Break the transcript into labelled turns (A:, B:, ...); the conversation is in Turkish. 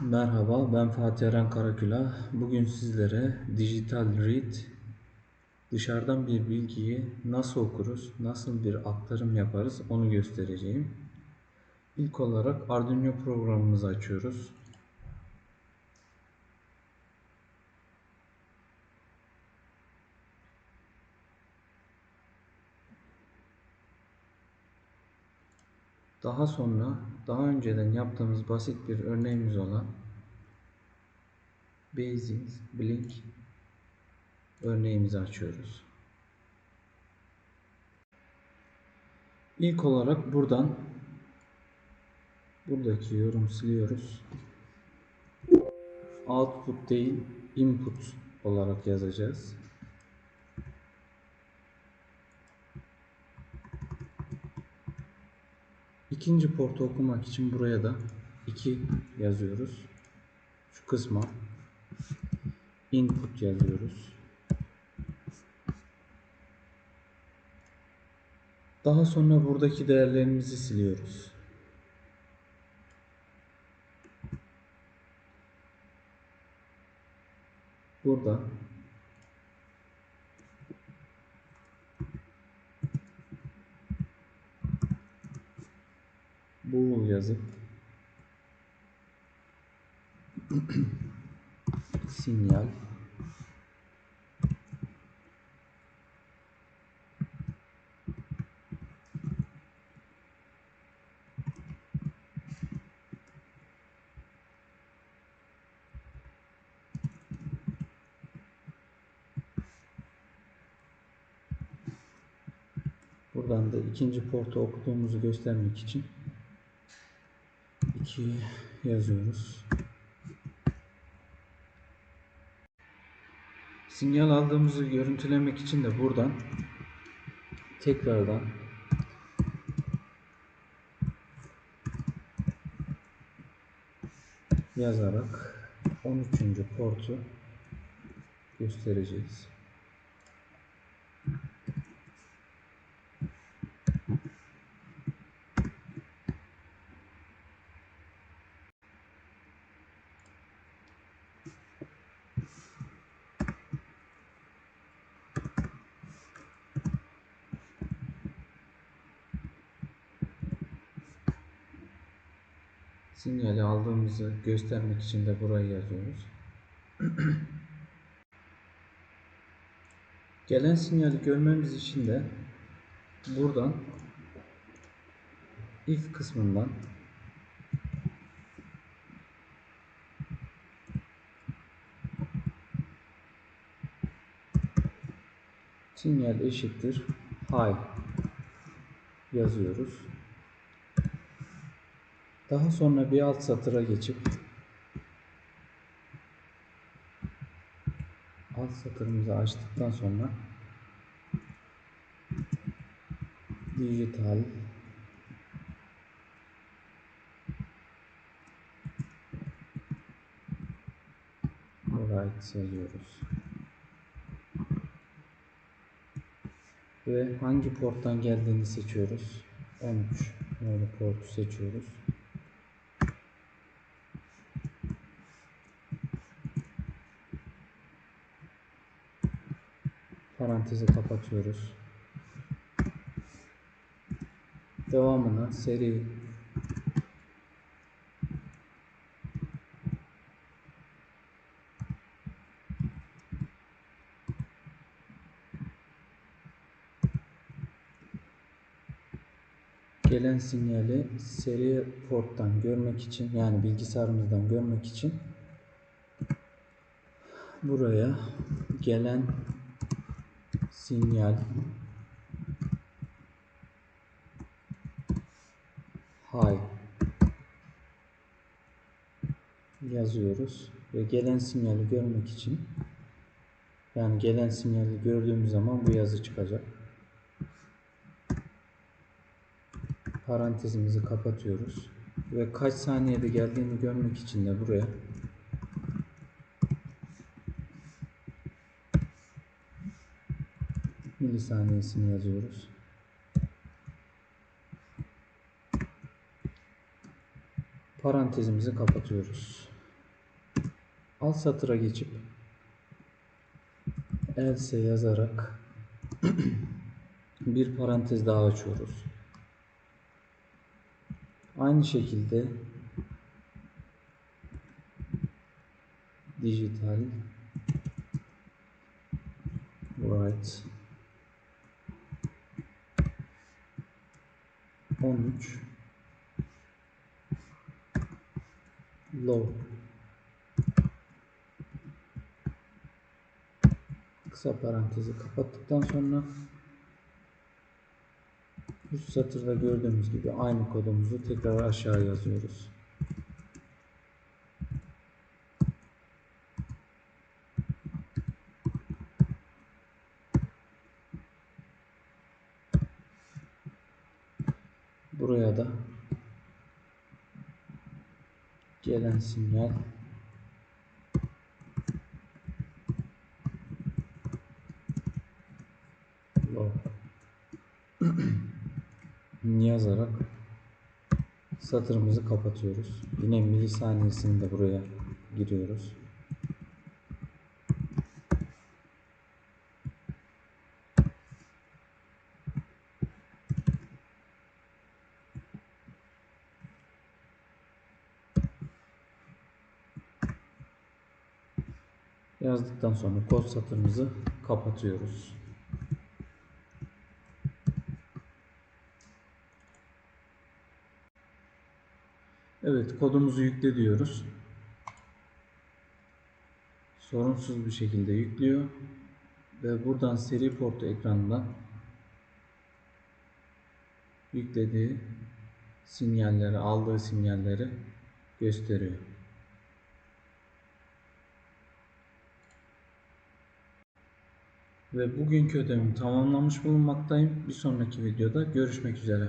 A: Merhaba, ben Fatih Eren Karakülah. Bugün sizlere Digital Read dışarıdan bir bilgiyi nasıl okuruz, nasıl bir aktarım yaparız onu göstereceğim. İlk olarak Arduino programımızı açıyoruz. Daha sonra daha önceden yaptığımız basit bir örneğimiz olan Basics Blink örneğimizi açıyoruz. İlk olarak buradan buradaki yorum siliyoruz. Output değil input olarak yazacağız. İkinci portu okumak için buraya da 2 yazıyoruz. Şu kısma input yazıyoruz. Daha sonra buradaki değerlerimizi siliyoruz. Burada bool yazıp sinyal. Buradan da ikinci portu okuduğumuzu göstermek için 2 yazıyoruz. Sinyal aldığımızı görüntülemek için de buradan tekrardan yazarak 13. portu göstereceğiz. Sinyali aldığımızı göstermek için de burayı yazıyoruz. Gelen sinyali görmemiz için de buradan if kısmından sinyal eşittir high yazıyoruz. Daha sonra bir alt satıra geçip alt satırımızı açtıktan sonra dijital right yazıyoruz. Ve hangi porttan geldiğini seçiyoruz. 13 numaralı portu seçiyoruz. Parantezi kapatıyoruz. Devamına seri gelen sinyali seri porttan görmek için yani bilgisayarımızdan görmek için buraya gelen sinyal. High yazıyoruz. Ve gelen sinyali görmek için yani gelen sinyali gördüğümüz zaman bu yazı çıkacak. Parantezimizi kapatıyoruz. Ve kaç saniyede geldiğini görmek için de buraya milisaniyesini yazıyoruz. Parantezimizi kapatıyoruz. alt satıra geçip else yazarak bir parantez daha açıyoruz. Aynı şekilde dijital right 13 low kısa parantezi kapattıktan sonra üst satırda gördüğümüz gibi aynı kodumuzu tekrar aşağı yazıyoruz. Buraya da gelen sinyal yazarak satırımızı kapatıyoruz. Yine milisaniyesini de buraya giriyoruz. Yazdıktan sonra kod satırımızı kapatıyoruz. Evet kodumuzu yükle diyoruz. Sorunsuz bir şekilde yüklüyor. Ve buradan seri portu ekranından yüklediği sinyalleri, aldığı sinyalleri gösteriyor. Ve bugünkü ödevimi tamamlamış bulunmaktayım. Bir sonraki videoda görüşmek üzere.